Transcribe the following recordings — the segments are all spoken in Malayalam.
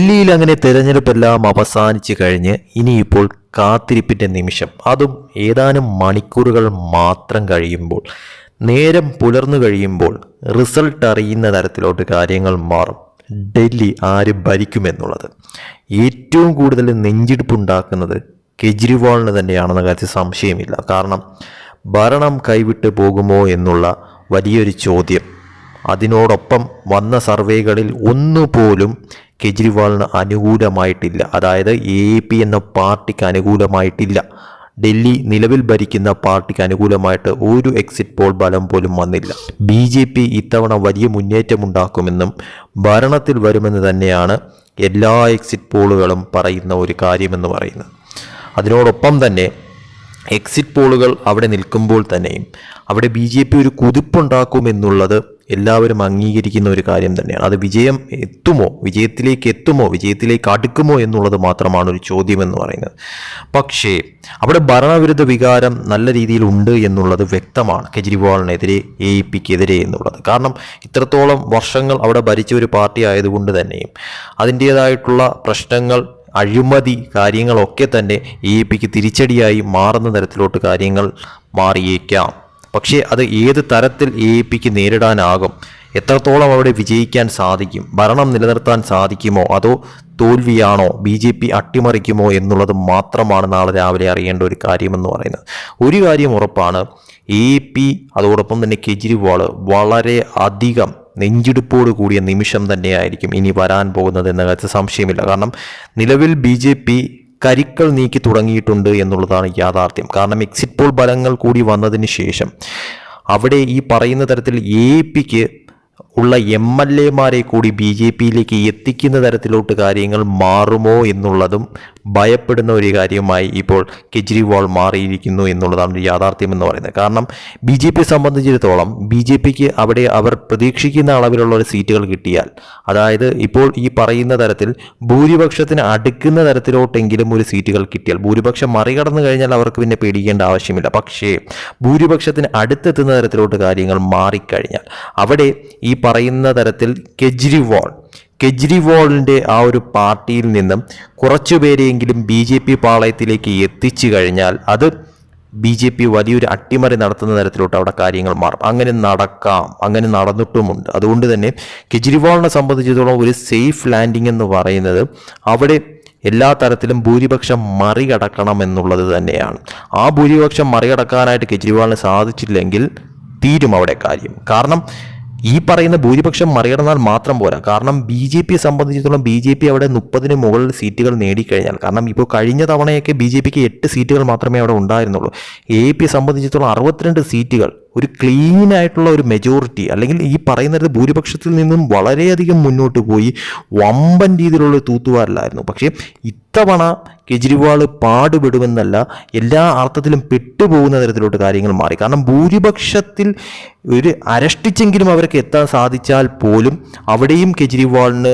ഡൽഹിയിൽ അങ്ങനെ തെരഞ്ഞെടുപ്പെല്ലാം അവസാനിച്ച് കഴിഞ്ഞ് ഇനിയിപ്പോൾ കാത്തിരിപ്പിന്റെ നിമിഷം. അതും ഏതാനും മണിക്കൂറുകൾ മാത്രം കഴിയുമ്പോൾ നേരം പുലർന്നു കഴിയുമ്പോൾ റിസൾട്ട് അറിയുന്ന തരത്തിലോട്ട് കാര്യങ്ങൾ മാറും. ഡൽഹി ആര് ഭരിക്കുമെന്നുള്ളത്. ഏറ്റവും കൂടുതൽ നെഞ്ചിടിപ്പുണ്ടാക്കുന്നത് കെജ്രിവാളിന് തന്നെയാണെന്ന കാര്യത്തിൽ സംശയമില്ല. കാരണം ഭരണം കൈവിട്ട് പോകുമോ എന്നുള്ള വലിയൊരു ചോദ്യം അതിനോടൊപ്പം വന്ന സർവേകളിൽ ഒന്നുപോലും കെജ്രിവാളിന് അനുകൂലമായിട്ടില്ല. അതായത് എ പി എന്ന പാർട്ടിക്ക് അനുകൂലമായിട്ടില്ല. ഡൽഹി നിലവിൽ ഭരിക്കുന്ന പാർട്ടിക്ക് അനുകൂലമായിട്ട് ഒരു എക്സിറ്റ് പോൾ ഫലം പോലും വന്നില്ല. ബി ജെ പി ഇത്തവണ വലിയ മുന്നേറ്റമുണ്ടാക്കുമെന്നും ഭരണത്തിൽ വരുമെന്ന് തന്നെയാണ് എല്ലാ എക്സിറ്റ് പോളുകളും പറയുന്ന ഒരു കാര്യമെന്ന് പറയുന്നത്. അതിനോടൊപ്പം തന്നെ എക്സിറ്റ് പോളുകൾ അവിടെ നിൽക്കുമ്പോൾ തന്നെയും അവിടെ ബി ജെ പി ഒരു കുതിപ്പുണ്ടാക്കുമെന്നുള്ളത് എല്ലാവരും അംഗീകരിക്കുന്ന ഒരു കാര്യം തന്നെയാണ്. അത് വിജയം എത്തുമോ? വിജയത്തിലേക്ക് എത്തുമോ? വിജയത്തിലേക്ക് അടുക്കുമോ എന്നുള്ളത് മാത്രമാണ് ഒരു ചോദ്യം എന്ന് പറയുന്നത്. പക്ഷേ അവിടെ ഭരണവിരുദ്ധ വികാരം നല്ല രീതിയിൽ ഉണ്ട് എന്നുള്ളത് വ്യക്തമാണ് കെജ്രിവാളിനെതിരെ എ പിക്കെതിരെ എന്നുള്ളത്. കാരണം ഇത്രത്തോളം വർഷങ്ങൾ അവിടെ ഭരിച്ച ഒരു പാർട്ടി ആയതുകൊണ്ട് തന്നെയും അതിന്റേതായിട്ടുള്ള പ്രശ്നങ്ങൾ അഴിമതി കാര്യങ്ങളൊക്കെ തന്നെ എ പിക്ക് തിരിച്ചടിയായി മാറുന്ന തരത്തിലോട്ട് കാര്യങ്ങൾ മാറിയേക്കാം. പക്ഷേ അത് ഏത് തരത്തിൽ എ പിക്ക് നേരിടാനാകും? എത്രത്തോളം അവിടെ വിജയിക്കാൻ സാധിക്കും? ഭരണം നിലനിർത്താൻ സാധിക്കുമോ? അതോ തോൽവിയാണോ? ബി ജെ പി അട്ടിമറിക്കുമോ എന്നുള്ളത് മാത്രമാണ് നാളെ രാവിലെ അറിയേണ്ട ഒരു കാര്യമെന്ന് പറയുന്നത്. ഒരു കാര്യം ഉറപ്പാണ്. എ പി അതോടൊപ്പം തന്നെ കെജ്രിവാൾ വളരെ അധികം നെഞ്ചിടുപ്പോട് കൂടിയ നിമിഷം തന്നെയായിരിക്കും ഇനി വരാൻ പോകുന്നത് എന്ന കാര്യത്തിൽ സംശയമില്ല. കാരണം നിലവിൽ ബി ജെ പി കരിക്കൾ നീക്കി തുടങ്ങിയിട്ടുണ്ട് എന്നുള്ളതാണ് യാഥാർത്ഥ്യം. കാരണം എക്സിറ്റ് പോൾ ഫലങ്ങൾ കൂടി വന്നതിന് ശേഷം അവിടെ ഈ പറയുന്ന തരത്തിൽ എ പിക്ക് ഉള്ള എം എൽ എമാരെ കൂടി ബി ജെ പിയിലേക്ക് എത്തിക്കുന്ന തരത്തിലോട്ട് കാര്യങ്ങൾ മാറുമോ എന്നുള്ളതും ഭയപ്പെടുന്ന ഒരു കാര്യമായി ഇപ്പോൾ കെജ്രിവാൾ മാറിയിരിക്കുന്നു എന്നുള്ളതാണ് യാഥാർത്ഥ്യം എന്ന് പറയുന്നത്. കാരണം ബി ജെ പിയെ സംബന്ധിച്ചിടത്തോളം ബി ജെ പിക്ക് അവിടെ അവർ പ്രതീക്ഷിക്കുന്ന അളവിലുള്ള ഒരു സീറ്റുകൾ കിട്ടിയാൽ അതായത് ഇപ്പോൾ ഈ പറയുന്ന തരത്തിൽ ഭൂരിപക്ഷത്തിന് അടുക്കുന്ന തരത്തിലോട്ടെങ്കിലും ഒരു സീറ്റുകൾ കിട്ടിയാൽ ഭൂരിപക്ഷം മറികടന്നു കഴിഞ്ഞാൽ അവർക്ക് പിന്നെ പേടിക്കേണ്ട ആവശ്യമില്ല. പക്ഷേ ഭൂരിപക്ഷത്തിന് അടുത്തെത്തുന്ന തരത്തിലോട്ട് കാര്യങ്ങൾ മാറിക്കഴിഞ്ഞാൽ അവിടെ ഈ പറയുന്ന തരത്തിൽ കെജ്രിവാൾ. കെജ്രിവാളിന്റെ ആ ഒരു പാർട്ടിയിൽ നിന്നും കുറച്ചു പേരെയെങ്കിലും ബി ജെ പി പാളയത്തിലേക്ക് എത്തിച്ചു കഴിഞ്ഞാൽ അത് ബി ജെ പി വലിയൊരു അട്ടിമറി നടത്തുന്ന തരത്തിലോട്ട് അവിടെ കാര്യങ്ങൾ മാറും. അങ്ങനെ നടക്കാം അങ്ങനെ നടന്നിട്ടുമുണ്ട്. അതുകൊണ്ട് തന്നെ കെജ്രിവാളിനെ സംബന്ധിച്ചിടത്തോളം ഒരു സേഫ് ലാൻഡിംഗ് എന്ന് പറയുന്നത് അവിടെ എല്ലാ തരത്തിലും ഭൂരിപക്ഷം മറികടക്കണം എന്നുള്ളത് തന്നെയാണ്. ആ ഭൂരിപക്ഷം മറികടക്കാനായിട്ട് കെജ്രിവാളിന് സാധിച്ചില്ലെങ്കിൽ തീരും അവിടെ കാര്യം. കാരണം ഈ പറയുന്ന ഭൂരിപക്ഷം മറികടന്നാൽ മാത്രം പോരാ. കാരണം ബി ജെ പിയെ സംബന്ധിച്ചിടത്തോളം ബി ജെ പി അവിടെ മുപ്പതിന് മുകളിൽ സീറ്റുകൾ നേടിക്കഴിഞ്ഞാൽ. കാരണം ഇപ്പോൾ കഴിഞ്ഞ തവണയൊക്കെ ബി ജെ പിക്ക് എട്ട് സീറ്റുകൾ മാത്രമേ അവിടെ ഉണ്ടായിരുന്നുള്ളൂ. എ പിയെ സംബന്ധിച്ചിടത്തോളം അറുപത്തിരണ്ട് സീറ്റുകൾ ഒരു ക്ലീൻ ആയിട്ടുള്ള ഒരു മെജോറിറ്റി അല്ലെങ്കിൽ ഈ പറയുന്നത് ഭൂരിപക്ഷത്തിൽ നിന്നും വളരെയധികം മുന്നോട്ട് പോയി വമ്പൻ രീതിയിലുള്ള തൂത്തുവാരലായിരുന്നു. പക്ഷേ ഇത്തവണ കെജ്രിവാൾ പാടുപെടുമെന്നല്ല എല്ലാ അർത്ഥത്തിലും പെട്ടുപോകുന്ന തരത്തിലോട്ട് കാര്യങ്ങൾ മാറി. കാരണം ഭൂരിപക്ഷത്തിൽ ഒരു അരഷ്ടിച്ചെങ്കിലും അവർക്ക് എത്താൻ സാധിച്ചാൽ പോലും അവിടെയും കെജ്രിവാളിന്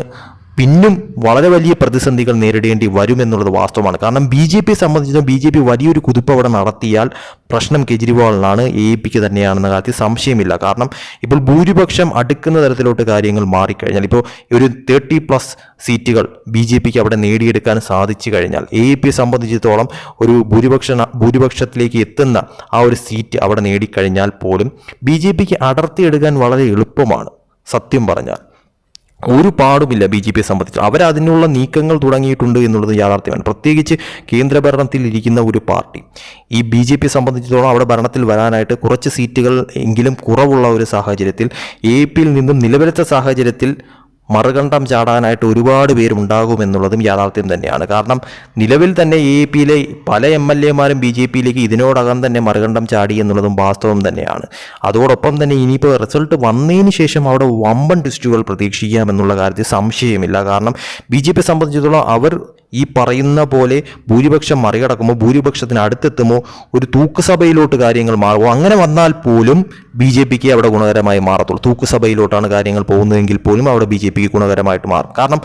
പിന്നും വളരെ വലിയ പ്രതിസന്ധികൾ നേരിടേണ്ടി വരുമെന്നുള്ളത് വാസ്തവമാണ്. കാരണം ബി ജെ പിയെ സംബന്ധിച്ചിടത്തോളം ബി ജെ പി വലിയൊരു കുതിപ്പ് അവിടെ നടത്തിയാൽ പ്രശ്നം കെജ്രിവാളിനാണ് എ പിക്ക് തന്നെയാണെന്ന കാര്യത്തിൽ സംശയമില്ല. കാരണം ഇപ്പോൾ ഭൂരിപക്ഷം അടുക്കുന്ന തരത്തിലോട്ട് കാര്യങ്ങൾ മാറിക്കഴിഞ്ഞാൽ ഇപ്പോൾ ഒരു തേർട്ടി പ്ലസ് സീറ്റുകൾ ബി ജെ പിക്ക് അവിടെ നേടിയെടുക്കാൻ സാധിച്ചു കഴിഞ്ഞാൽ എ പിയെ സംബന്ധിച്ചിടത്തോളം ഒരു ഭൂരിപക്ഷ ഭൂരിപക്ഷത്തിലേക്ക് എത്തുന്ന ആ ഒരു സീറ്റ് അവിടെ നേടിക്കഴിഞ്ഞാൽ പോലും ബി ജെ പിക്ക് അടർത്തിയെടുക്കാൻ വളരെ എളുപ്പമാണ് സത്യം പറഞ്ഞാൽ. ഒരു പാടുമില്ല ബി ജെ പിയെ സംബന്ധിച്ച്. അവരതിനുള്ള നീക്കങ്ങൾ തുടങ്ങിയിട്ടുണ്ട് എന്നുള്ളത് യാഥാർത്ഥ്യമാണ്. പ്രത്യേകിച്ച് കേന്ദ്ര ഭരണത്തിൽ ഇരിക്കുന്ന ഒരു പാർട്ടി. ഈ ബി ജെ പിയെ സംബന്ധിച്ചിടത്തോളം അവിടെ ഭരണത്തിൽ വരാനായിട്ട് കുറച്ച് സീറ്റുകൾ എങ്കിലും കുറവുള്ള ഒരു സാഹചര്യത്തിൽ എ പിയിൽ നിന്നും നിലവിലത്തെ സാഹചര്യത്തിൽ മറുകണ്ഠം ചാടാനായിട്ട് ഒരുപാട് പേരുണ്ടാകുമെന്നുള്ളതും യാഥാർത്ഥ്യം തന്നെയാണ്. കാരണം നിലവിൽ തന്നെ എ പിയിലെ പല എം എൽ എമാരും ബി ജെ പിയിലേക്ക് ഇതിനോടകം തന്നെ മറുകണ്ഠം ചാടി എന്നുള്ളതും വാസ്തവം തന്നെയാണ്. അതോടൊപ്പം തന്നെ ഇനിയിപ്പോൾ റിസൾട്ട് വന്നതിന് ശേഷം അവിടെ വമ്പൻ ടെസ്റ്റുകൾ പ്രതീക്ഷിക്കാമെന്നുള്ള കാര്യത്തിൽ സംശയമില്ല. കാരണം ബി ജെ പിയെ സംബന്ധിച്ചിടത്തോളം അവർ ഈ പറയുന്ന പോലെ ഭൂരിപക്ഷം മറികടക്കുമോ ഭൂരിപക്ഷത്തിന് അടുത്തെത്തുമോ ഒരു തൂക്കുസഭയിലോട്ട് കാര്യങ്ങൾ മാറുമോ അങ്ങനെ വന്നാൽ പോലും ബി ജെ പിക്ക് അവിടെ ഗുണകരമായി മാറത്തുള്ളൂ. തൂക്കുസഭയിലോട്ടാണ് കാര്യങ്ങൾ പോകുന്നതെങ്കിൽ പോലും അവിടെ ബി ജെ പിക്ക് ഗുണകരമായിട്ട് മാറും. കാരണം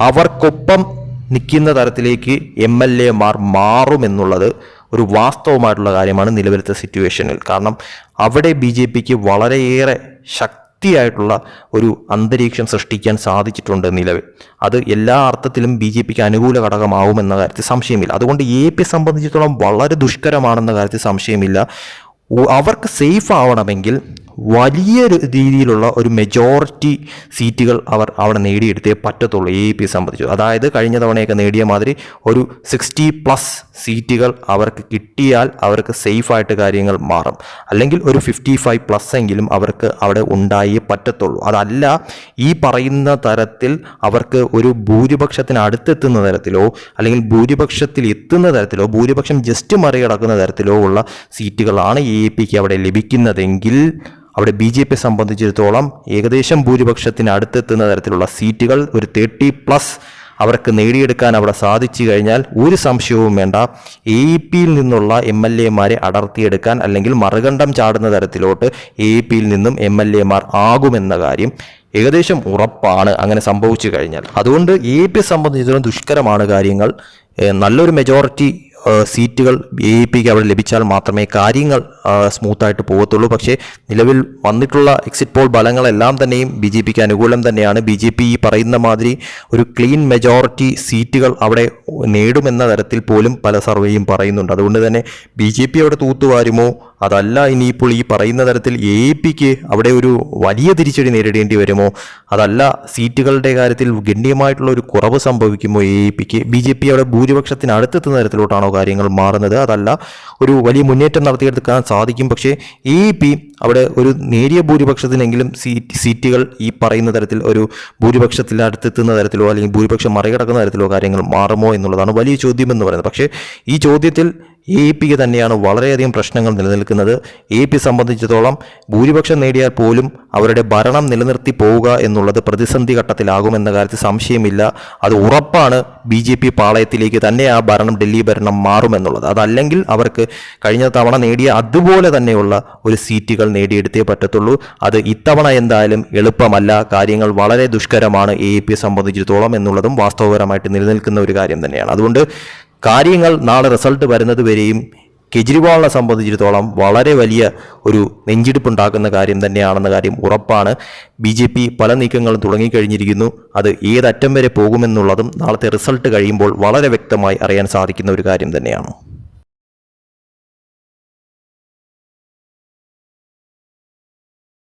അവർക്കൊപ്പം നിൽക്കുന്ന തരത്തിലേക്ക് എം എൽ എമാർ മാറുമെന്നുള്ളത് ഒരു വാസ്തവമായിട്ടുള്ള കാര്യമാണ് നിലവിലത്തെ സിറ്റുവേഷനിൽ കാരണം അവിടെ ബി ജെ പിക്ക് വളരെയേറെ ശക്തി ശക്തിയായിട്ടുള്ള ഒരു അന്തരീക്ഷം സൃഷ്ടിക്കാൻ സാധിച്ചിട്ടുണ്ട് നിലവിൽ. അത് എല്ലാ അർത്ഥത്തിലും ബി ജെ പിക്ക് അനുകൂല ഘടകമാവുമെന്ന കാര്യത്തിൽ സംശയമില്ല. അതുകൊണ്ട് എ പി സംബന്ധിച്ചിടത്തോളം വളരെ ദുഷ്കരമാണെന്ന കാര്യത്തിൽ സംശയമില്ല. അവർക്ക് സേഫ് ആവണമെങ്കിൽ വലിയ രീതിയിലുള്ള ഒരു മെജോറിറ്റി സീറ്റുകൾ അവർ അവിടെ നേടിയെടുത്തേ പറ്റത്തുള്ളൂ. എ പി സംബന്ധിച്ചു. അതായത് കഴിഞ്ഞ തവണയൊക്കെ നേടിയ മാതിരി ഒരു സിക്സ്റ്റി പ്ലസ് സീറ്റുകൾ അവർക്ക് കിട്ടിയാൽ അവർക്ക് സേഫായിട്ട് കാര്യങ്ങൾ മാറും. അല്ലെങ്കിൽ ഒരു ഫിഫ്റ്റി ഫൈവ് പ്ലസ് എങ്കിലും അവർക്ക് അവിടെ ഉണ്ടായേ പറ്റത്തുള്ളൂ. അതല്ല ഈ പറയുന്ന തരത്തിൽ അവർക്ക് ഒരു ഭൂരിപക്ഷത്തിന് അടുത്തെത്തുന്ന തരത്തിലോ അല്ലെങ്കിൽ ഭൂരിപക്ഷത്തിൽ എത്തുന്ന തരത്തിലോ ഭൂരിപക്ഷം ജസ്റ്റ് മറികടക്കുന്ന തരത്തിലോ ഉള്ള സീറ്റുകളാണ് എ പിക്ക് അവിടെ ലഭിക്കുന്നതെങ്കിൽ അവിടെ ബി ജെ പി സംബന്ധിച്ചിടത്തോളം ഏകദേശം ഭൂരിപക്ഷത്തിന് അടുത്തെത്തുന്ന തരത്തിലുള്ള സീറ്റുകൾ ഒരു തേർട്ടി പ്ലസ് അവർക്ക് നേടിയെടുക്കാൻ അവിടെ സാധിച്ചു കഴിഞ്ഞാൽ ഒരു സംശയവും വേണ്ട. എ പിയിൽ നിന്നുള്ള എം എൽ എമാരെ അടർത്തിയെടുക്കാൻ അല്ലെങ്കിൽ മറുകണ്ഠം ചാടുന്ന തരത്തിലോട്ട് എ പിയിൽ നിന്നും എം എൽ എമാർ ആകുമെന്ന കാര്യം ഏകദേശം ഉറപ്പാണ് അങ്ങനെ സംഭവിച്ചു കഴിഞ്ഞാൽ. അതുകൊണ്ട് എ പി സംബന്ധിച്ചിടത്തോളം ദുഷ്കരമാണ് കാര്യങ്ങൾ. നല്ലൊരു മെജോറിറ്റി സീറ്റുകൾ എ ഇ പിക്ക് അവിടെ ലഭിച്ചാൽ മാത്രമേ കാര്യങ്ങൾ സ്മൂത്തായിട്ട് പോകത്തുള്ളൂ. പക്ഷേ നിലവിൽ വന്നിട്ടുള്ള എക്സിറ്റ് പോൾ ഫലങ്ങളെല്ലാം തന്നെയും ബി ജെ പിക്ക് അനുകൂലം തന്നെയാണ്. ബി ജെ പി ഈ പറയുന്ന മാതിരി ഒരു ക്ലീൻ മെജോറിറ്റി സീറ്റുകൾ അവിടെ നേടുമെന്ന തരത്തിൽ പോലും പല സർവേയും പറയുന്നുണ്ട്. അതുകൊണ്ട് തന്നെ ബി ജെ പി അവിടെ തൂത്തുവാരുമോ? അതല്ല ഇനിയിപ്പോൾ ഈ പറയുന്ന തരത്തിൽ എ പിക്ക് അവിടെ ഒരു വലിയ തിരിച്ചടി നേരിടേണ്ടി വരുമോ? അതല്ല സീറ്റുകളുടെ കാര്യത്തിൽ ഗണ്യമായിട്ടുള്ള ഒരു കുറവ് സംഭവിക്കുമോ എ പിക്ക്? ബി ജെ പി അവിടെ ഭൂരിപക്ഷത്തിന് അടുത്തെത്തുന്ന തരത്തിലോട്ടാണോ കാര്യങ്ങൾ മാറുന്നത് അതല്ല ഒരു വലിയ മുന്നേറ്റം നടത്തിയെടുക്കാൻ സാധിക്കും. പക്ഷേ എ പി അവിടെ ഒരു നേരിയ ഭൂരിപക്ഷത്തിനെങ്കിലും സീറ്റ് സീറ്റുകൾ ഈ പറയുന്ന തരത്തിൽ ഒരു ഭൂരിപക്ഷത്തിൽ അടുത്തെത്തുന്ന തരത്തിലോ അല്ലെങ്കിൽ ഭൂരിപക്ഷം മറികടക്കുന്ന തരത്തിലോ കാര്യങ്ങൾ മാറുമോ എന്നുള്ളതാണ് വലിയ ചോദ്യം എന്ന് പറയുന്നത്. പക്ഷേ ഈ ചോദ്യത്തിൽ എ പിക്ക് തന്നെയാണ് വളരെയധികം പ്രശ്നങ്ങൾ നിലനിൽക്കുന്നത്. എ പി സംബന്ധിച്ചിടത്തോളം ഭൂരിപക്ഷം നേടിയാൽ പോലും അവരുടെ ഭരണം നിലനിർത്തി പോവുക എന്നുള്ളത് പ്രതിസന്ധി ഘട്ടത്തിലാകുമെന്ന കാര്യത്തിൽ സംശയമില്ല. അത് ഉറപ്പാണ് ബി ജെ പി പാളയത്തിലേക്ക് തന്നെ ആ ഭരണം ഡൽഹി ഭരണം മാറുമെന്നുള്ളത്. അതല്ലെങ്കിൽ അവർക്ക് കഴിഞ്ഞ തവണ നേടിയ അതുപോലെ തന്നെയുള്ള ഒരു സീറ്റുകൾ നേടിയെടുത്തേ പറ്റത്തുള്ളൂ. അത് ഇത്തവണ എന്തായാലും എളുപ്പമല്ല. കാര്യങ്ങൾ വളരെ ദുഷ്കരമാണ് എ പി സംബന്ധിച്ചിടത്തോളം എന്നുള്ളതും വാസ്തവപരമായിട്ട് നിലനിൽക്കുന്ന ഒരു കാര്യം തന്നെയാണ്. അതുകൊണ്ട് കാര്യങ്ങൾ നാളെ റിസൾട്ട് വരുന്നത് വരെയും കെജ്രിവാളിനെ സംബന്ധിച്ചിടത്തോളം വളരെ വലിയ ഒരു നെഞ്ചിടിപ്പുണ്ടാക്കുന്ന കാര്യം തന്നെയാണെന്ന കാര്യം ഉറപ്പാണ്. ബി ജെ പി പല നീക്കങ്ങളും തുടങ്ങിക്കഴിഞ്ഞിരിക്കുന്നു. അത് ഏതറ്റം വരെ പോകുമെന്നുള്ളതും നാളത്തെ റിസൾട്ട് കഴിയുമ്പോൾ വളരെ വ്യക്തമായി അറിയാൻ സാധിക്കുന്ന ഒരു കാര്യം തന്നെയാണ്.